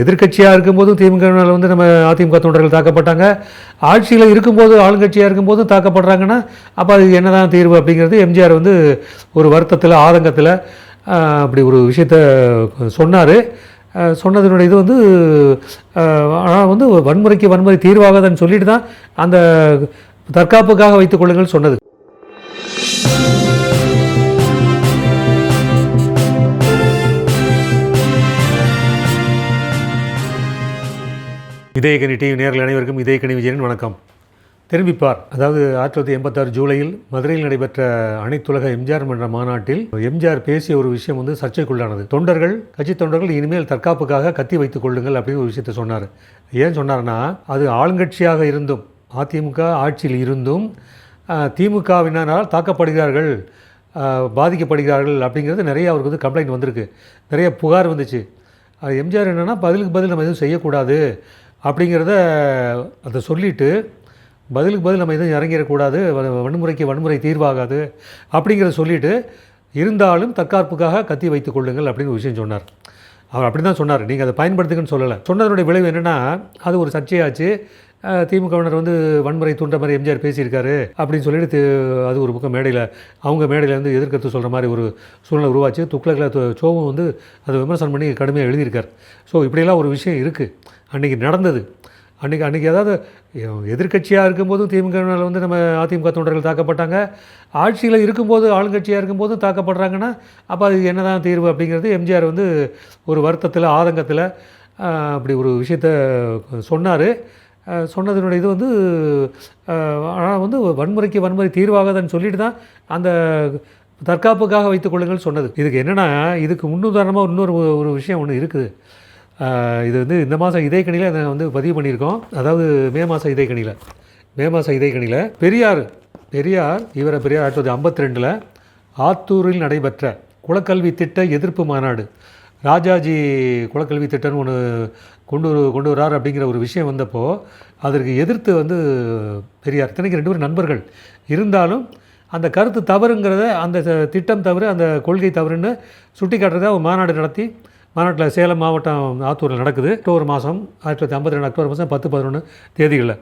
எதிர்க்கட்சியாக இருக்கும்போதும் திமுகவினால் வந்து நம்ம அதிமுக தொண்டர்கள் தாக்கப்பட்டாங்க. ஆட்சியில் இருக்கும்போது ஆளுங்கட்சியாக இருக்கும்போதும் தாக்கப்படுறாங்கன்னா அப்போ அது என்னதான் தீர்வு அப்படிங்கிறது எம்ஜிஆர் வந்து ஒரு வருத்தத்தில் ஆதங்கத்தில் அப்படி ஒரு விஷயத்த சொன்னார். சொன்னதனுடைய இது வந்து ஆனால் வந்து வன்முறைக்கு வன்முறை தீர்வாகாதுன்னு சொல்லிட்டு தான் அந்த தற்காப்புக்காக வைத்துக் கொள்ளுங்கள் சொன்னது. இதயக்கணி டிவி நேரில் அனைவருக்கும் இதயக்கணி விஜயன் வணக்கம். திரும்பிப்பார். அதாவது ஆயிரத்தி தொள்ளாயிரத்தி எண்பத்தாறு ஜூலையில் மதுரையில் நடைபெற்ற அனைத்துலக எம்ஜிஆர் மன்ற மாநாட்டில் எம்ஜிஆர் பேசிய ஒரு விஷயம் வந்து சர்ச்சைக்குள்ளானது. தொண்டர்கள் கட்சி தொண்டர்கள் இனிமேல் தற்காப்புக்காக கத்தி வைத்துக் கொள்ளுங்கள் அப்படின்னு ஒரு விஷயத்தை சொன்னார். ஏன் சொன்னார்னா அது ஆளுங்கட்சியாக இருந்தும் அதிமுக ஆட்சியில் இருந்தும் திமுகவினால் தாக்கப்படுகிறார்கள் பாதிக்கப்படுகிறார்கள் அப்படிங்கிறது நிறைய அவருக்கு வந்து கம்ப்ளைண்ட் வந்திருக்கு. நிறைய புகார் வந்துச்சு. அது எம்ஜிஆர் என்னென்னா பதிலுக்கு பதில் நம்ம எதுவும் செய்யக்கூடாது. அப்படிங்கிறத அதை சொல்லிவிட்டு பதிலுக்கு பதில் நம்ம எதுவும் இறங்கிடக்கூடாது. வ- வன்முறைக்கு வன்முறை தீர்வாகாது அப்படிங்கிறத சொல்லிட்டு இருந்தாலும் தற்காப்புக்காக கத்தி வைத்துக் கொள்ளுங்கள் அப்படின்னு ஒரு விஷயம் சொன்னார். அவர் அப்படி தான் சொன்னார். நீங்கள் அதை பயன்படுத்துங்கன்னு சொல்லலை. சொன்னதனுடைய விளைவு என்னென்னா அது ஒரு சர்ச்சையாச்சு. திமுகவினர் வந்து வன்முறை தூண்ட மாதிரி எம்ஜிஆர் பேசியிருக்காரு அப்படின்னு சொல்லிட்டு அது ஒரு பக்கம் மேடையில் அவங்க மேடையில் வந்து எதிர்க்கருத்து சொல்கிற மாதிரி ஒரு சூழ்நிலை உருவாச்சு. துக்ளக்கில் சோவும் வந்து அதை விமர்சனம் பண்ணி கடுமையாக எழுதியிருக்கார். ஸோ இப்படியெல்லாம் ஒரு விஷயம் இருக்குது அன்றைக்கி நடந்தது. அன்றைக்கி அன்றைக்கி அதாவது எதிர்க்கட்சியாக இருக்கும்போதும் திமுகவினால் வந்து நம்ம அதிமுக தொண்டர்கள் தாக்கப்பட்டாங்க. ஆட்சியில் இருக்கும்போது ஆளுங்கட்சியாக இருக்கும்போதும் தாக்கப்படுறாங்கன்னா அப்போ அது என்னதான் தீர்வு அப்படிங்கிறது எம்ஜிஆர் வந்து ஒரு வருத்தத்தில் ஆதங்கத்தில் அப்படி ஒரு விஷயத்த சொன்னார். சொன்னதனுடைய இது வந்து ஆனால் வந்து வன்முறைக்கு வன்முறை தீர்வாகாதுன்னு சொல்லிட்டு தான் அந்த தற்காப்புக்காக வைத்துக் கொள்ளுங்கள் சொன்னது. இதுக்கு என்னென்னா இதுக்கு முன்னுதாரணமாக இன்னொரு ஒரு விஷயம் ஒன்று இருக்குது. இது வந்து இந்த மாதம் இதயக்கணியில் அதை வந்து பதிவு பண்ணியிருக்கோம். அதாவது மே மாதம் இதைக்கணியில் மே மாதம் இதைக்கணியில் பெரியார் பெரியார் இவரை பெரியார் ஆயிரத்தி தொள்ளாயிரத்தி ஐம்பத்தி ரெண்டில் ஆத்தூரில் நடைபெற்ற குலக்கல்வி திட்ட எதிர்ப்பு மாநாடு. ராஜாஜி குலக்கல்வி திட்டம்னு ஒன்று கொண்டு கொண்டு வரார் அப்படிங்கிற ஒரு விஷயம் வந்தப்போ அதற்கு எதிர்த்து வந்து பெரியார் இத்தனைக்கு ரெண்டு பேரும் நண்பர்கள். இருந்தாலும் அந்த கருத்து தவறுங்கிறத அந்த திட்டம் தவறு அந்த கொள்கை தவறுன்னு சுட்டி காட்டுறதை ஒரு மாநாடு நடத்தி மாநாட்டில் சேலம் மாவட்டம் ஆத்தூரில் நடக்குது. அக்டோபர் மாதம் ஆயிரத்தி தொள்ளாயிரத்தி ஐம்பத்தி ரெண்டு அக்டோபர் மாதம் பத்து பதினொன்று தேதிகளில்.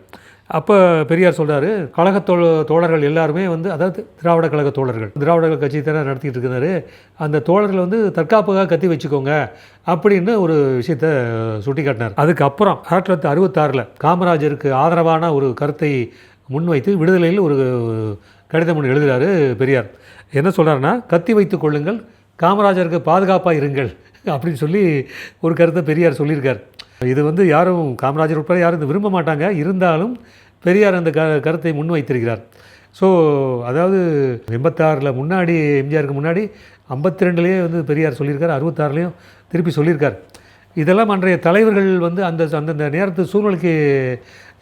அப்போ பெரியார் சொல்கிறாரு கழக தோ தோழர்கள் எல்லாருமே வந்து அதாவது திராவிட கழக தோழர்கள் திராவிட கழக கட்சி தானே நடத்திட்டு இருக்கிறாரு அந்த தோழர்கள் வந்து தற்காப்புக்காக கத்தி வச்சுக்கோங்க அப்படின்னு ஒரு விஷயத்த சுட்டி காட்டினார் அதுக்கப்புறம் ஆயிரத்தி தொள்ளாயிரத்தி அறுபத்தாறில் காமராஜருக்கு ஆதரவான ஒரு கருத்தை முன்வைத்து விடுதலையில் ஒரு கடிதம் ஒன்று எழுதுகிறாரு பெரியார். என்ன சொல்கிறாருன்னா கத்தி வைத்து கொள்ளுங்கள் காமராஜருக்கு பாதுகாப்பாக இருங்கள் அப்படின்னு சொல்லி ஒரு கருத்தை பெரியார் சொல்லியிருக்கார். இது வந்து யாரும் காமராஜர் உட்பட யாரும் இது விரும்ப மாட்டாங்க. இருந்தாலும் பெரியார் அந்த க கருத்தை முன்வைத்திருக்கிறார். ஸோ அதாவது எண்பத்தாறில் முன்னாடி எம்ஜிஆருக்கு முன்னாடி ஐம்பத்தி ரெண்டுலேயே வந்து பெரியார் சொல்லியிருக்கார். அறுபத்தாறுலேயும் திருப்பி சொல்லியிருக்கார். இதெல்லாம் அன்றைய தலைவர்கள் வந்து அந்த அந்தந்த நேரத்து சூழ்நிலைக்கு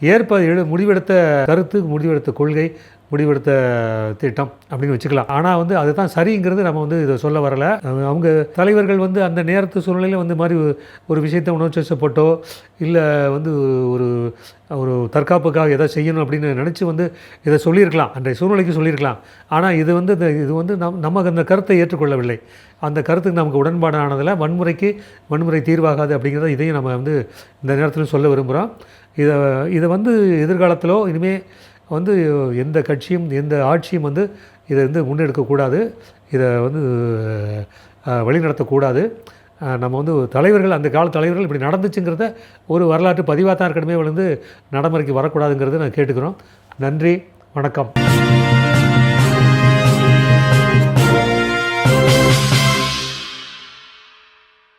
ஏற்ப எழு முடிவெடுத்த கருத்து முடிவெடுத்த கொள்கை முடிவெடுத்த திட்டம் அப்படின்னு வச்சுக்கலாம். ஆனால் வந்து அதுதான் சரிங்கிறது நம்ம வந்து இதை சொல்ல வரலை. அவங்க தலைவர்கள் வந்து அந்த நேரத்து சூழ்நிலையில் வந்து மாதிரி ஒரு விஷயத்தை உணர்ச்சிப்பட்டோ இல்லை வந்து ஒரு ஒரு தற்காப்புக்காக எதை செய்யணும் அப்படின்னு நினச்சி வந்து இதை சொல்லியிருக்கலாம். அன்றைய சூழ்நிலைக்கு சொல்லியிருக்கலாம். ஆனால் இது வந்து இந்த- இது வந்து நம் நமக்கு அந்த கருத்தை ஏற்றுக்கொள்ளவில்லை. அந்த கருத்துக்கு நமக்கு உடன்பாடானதில் வன்முறைக்கு வன்முறை தீர்வாகாது அப்படிங்கிறத இதையும் நம்ம வந்து இந்த நேரத்தில் சொல்ல விரும்புகிறோம் இதை இதை வந்து எதிர்காலத்திலோ இனிமேல் வந்து எந்த கட்சியும் எந்த ஆட்சியும் வந்து இதை வந்து முன்னெடுக்கக்கூடாது இதை வந்து வழிநடத்தக்கூடாது நம்ம வந்து தலைவர்கள் அந்த கால தலைவர்கள் இப்படி நடந்துச்சுங்கிறத ஒரு வரலாற்று பதிவாக தான் இருக்கணுமே வந்து நடைமுறைக்கு வரக்கூடாதுங்கிறத நான் கேட்டுக்கிறோம். நன்றி வணக்கம்.